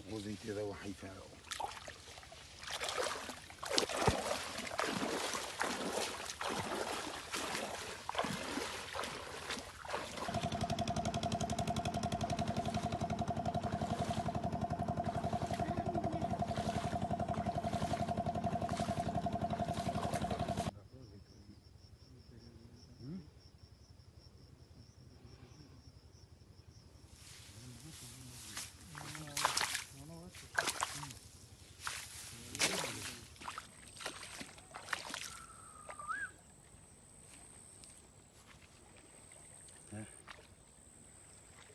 في غوز انت ذا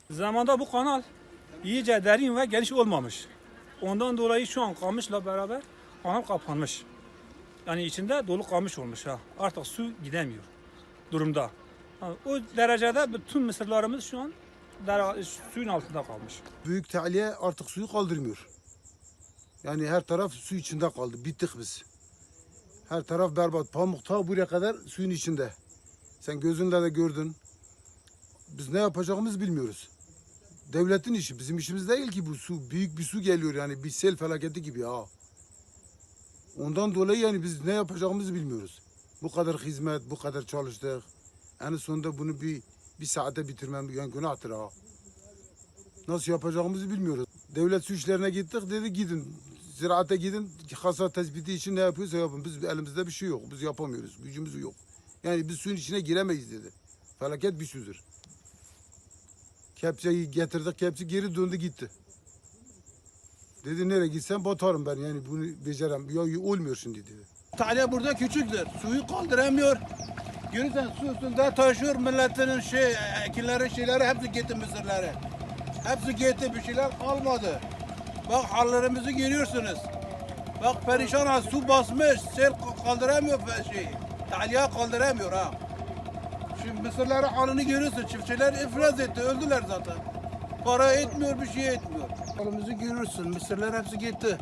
Zamanda bu kanal iyice derin ve geniş olmamış. Ondan dolayı şu an kamışla beraber kanal kapanmış. Yani içinde dolu kamış olmuş ha. Artık su gidemiyor durumda. O derecede bütün mısırlarımız şu an suyun altında kalmış. Büyük tahliye artık suyu kaldırmıyor. Yani her taraf su içinde kaldı. Bittik biz. Her taraf berbat. Pamuk ta buraya kadar suyun içinde. Sen gözünle de gördün. Biz ne yapacağımızı bilmiyoruz. Devletin işi. Bizim işimiz değil ki bu su. Büyük bir su geliyor yani. Bir sel felaketi gibi ha. Ondan dolayı yani biz ne yapacağımızı bilmiyoruz. Bu kadar hizmet, bu kadar çalıştık. En sonunda bunu bir bir saate bitirmem yani günahtır ha. Nasıl yapacağımızı bilmiyoruz. Devlet su işlerine gittik dedi gidin. Ziraate gidin hasat tespiti için ne yapıyorsa yapın. Biz elimizde bir şey yok. Biz yapamıyoruz. Gücümüz yok. Yani biz suyun içine giremeyiz dedi. Felaket bir sudur. Kepçeyi getirdik. Kepçe geri döndü gitti. Dedi nereye gitsem batarım ben yani bunu becerem. Ya olmuyor şimdi dedi. Talya burada küçüktür. Suyu kaldıramıyor. Görürsen su üstünde taşıyor milletin şey, ekinleri şeyleri hepsi gitti mısırları. Hepsi gitti bir şeyler kalmadı. Bak hallerimizi görüyorsunuz. Bak perişan su basmış. Sel kaldıramıyor şeyi. Talya kaldıramıyor ha. Şimdi mısırları halini görüyorsun. Çiftçiler iflas etti. Öldüler zaten. Para etmiyor bir şey etmiyor. Halimizi görürsün. Mısırlar hepsi gitti.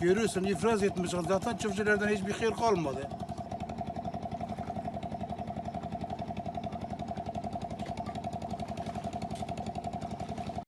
Görüyorsun iflas etmiş. Zaten çiftçilerden hiçbir hayır kalmadı.